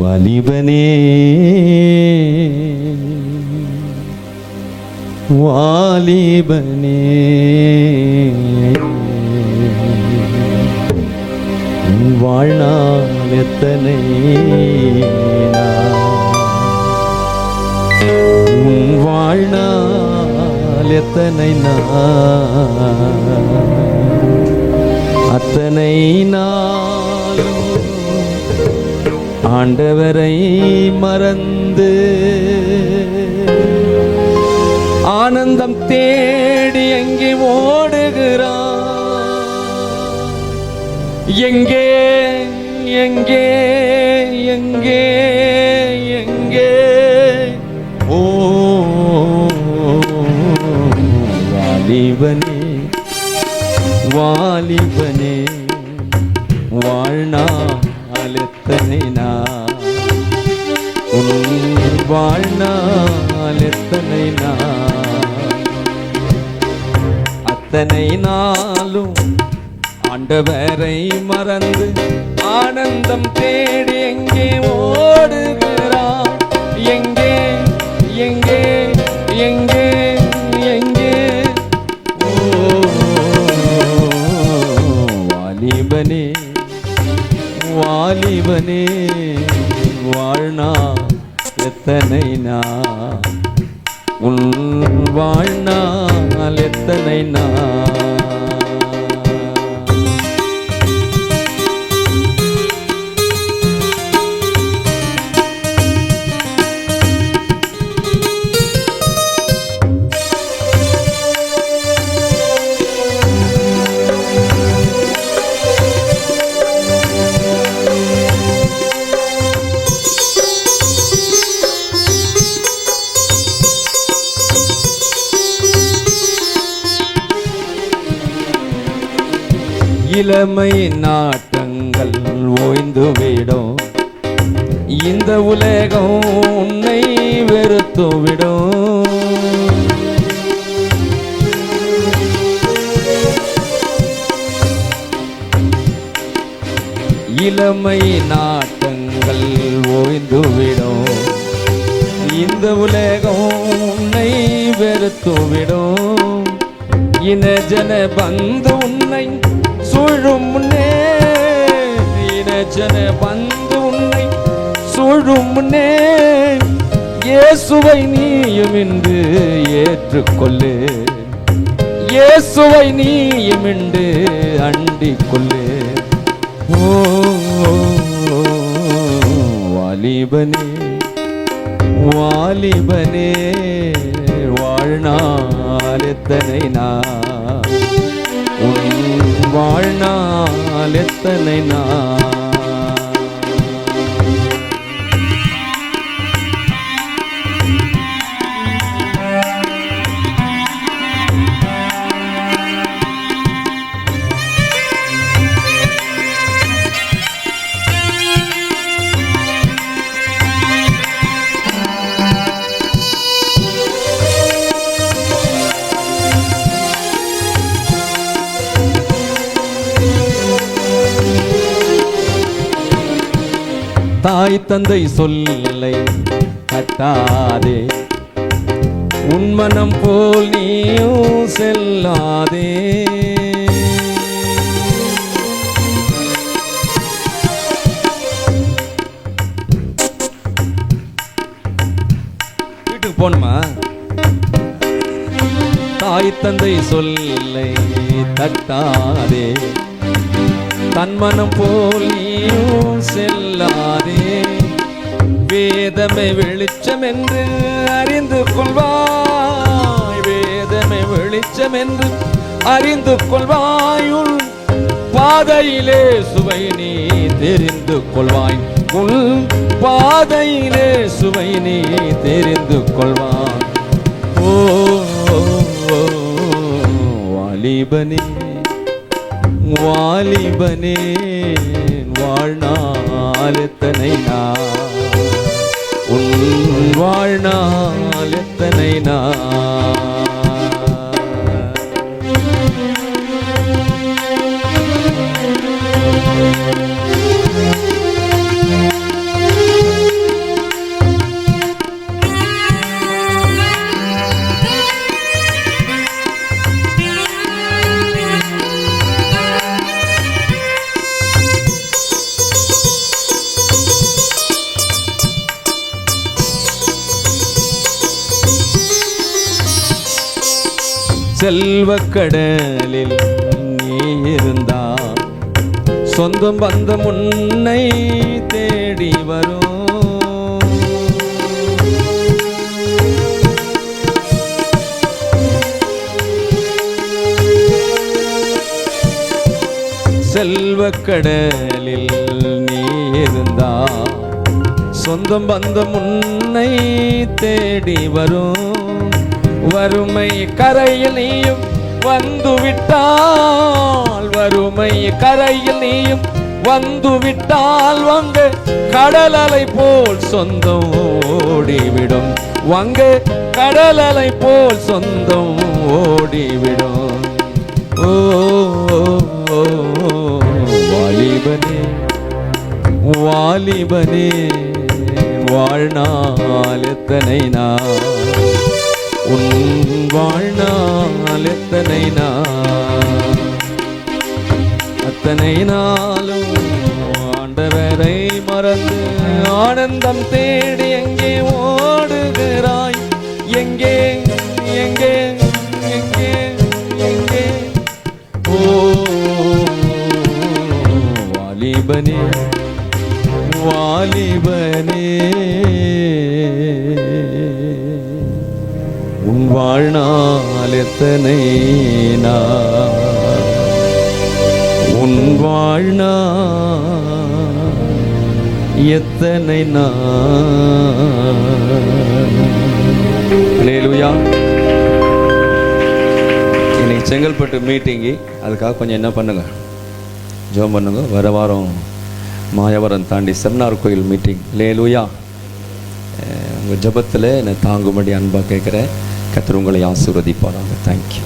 வாலிபனே வாலிபனே வாழ்நாள் எத்தனை நாள்? உன் வாழ்நாள் எத்தனை நான் அத்தனை நான் ஆண்டவரை மறந்து ஆனந்தம் தேடி எங்கே ஓடுகிறான் எங்கே எங்கே எங்கே எங்கே? ஓ வாலிபனே வாலிபனே வாழ்நாள் எத்தனை உன் வாழ்நாள் எத்தனை அத்தனை நாளும் ஆண்டவரை மறந்து ஆனந்தம் தேடி எங்கே ஓடுகிறான் எங்கே எங்கே எங்கே வாலிபனே வாழ்னா எத்தனை நான் உன் வாழ்நாள் எத்தனை நான் இளமை நாட்டங்கள் ஓய்ந்துவிடும். இந்த உலகம் உன்னை வெறுத்துவிடும். இளமை நாட்டங்கள் ஓய்ந்துவிடும். இந்த உலகம் உன்னை வெறுத்துவிடும். இன ஜன பந்து உன்னை சூழும் முன்னே இன ஜன பந்து உன்னை சூழும் முன்னே இயேசுவை நீயும் இன்று ஏற்றுக்கொள்ளு. இயேசுவை நீயும் இன்று அண்டிக் கொள்ளு ஓ வாலிபனே வாலிபனே வாழ்நாள் எத்தனை நான் வாழ்நாள் எத்தனை நாள்? தாய் தந்தை சொல்லை கட்டாதே உன்மனம் போல் நீயும் செல்லாதே. வீட்டுக்கு போகணுமா? தாய் தந்தை சொல்லை தட்டாதே தன்மனம் போல் நீயும் செல்லாதே வேதமை வெளிச்சம் என்று அறிந்து கொள்வாய் வேதமை வெளிச்சம் என்று அறிந்து கொள்வாயுள் பாதையிலே சுவை நீ தெரிந்து கொள்வாய் உள் பாதையிலே சுவை நீ தெரிந்து கொள்வாய் ஓ, வாலிபனே வாலிபனே வாழ்நாள் எத்தனை நான் உன் வாழ்நாள் எத்தனை நான் செல்வக் கடலில் நீ இருந்தா. சொந்தம் பந்தம் முன்னை தேடி வரும். செல்வக் கடலில் நீ இருந்தா. சொந்தம் பந்தம் முன்னை தேடி வரும். வறுமை கரையில் நீயும் வந்து விட்டால் வறுமை கரையில் நீயும் வந்து விட்டால் வங்க கடல் அலை போல் சொந்தம் ஓடிவிடும் வங்க கடல் அலை போல் சொந்தம் ஓடிவிடும் ஓ வாலிபனே வாலிபனே வாழ்நாள் எத்தனை நான் உன் வாழ்நாள் எத்தனை நாள்? அத்தனை நாளும் ஆண்டவரை மறந்து ஆனந்தம் தேடி எங்கே ஓடுகிறாய்? எங்கே எங்கே எங்கே எங்கே? ஓ வாலிபனே வாலிபனே. உன் வாழ்நாள் எத்தனை நாள்? உன் வாழ்நாள் எத்தனை நாளுயா இன்னைக்கு செங்கல்பட்டு மீட்டிங்கு அதுக்காக கொஞ்சம் என்ன பண்ணுங்க? ஜெபம் பண்ணுங்க. வர வாரம் மாயவரம் தாண்டி செம்னார் கோயில் மீட்டிங் லேலுயா உங்கள் ஜெபத்தில் என்னை தாங்கும்படி அன்பாக கேட்குறேன். கத்திர உங்களை ஆசீர்வதிப்பாராங்க தேங்க்யூ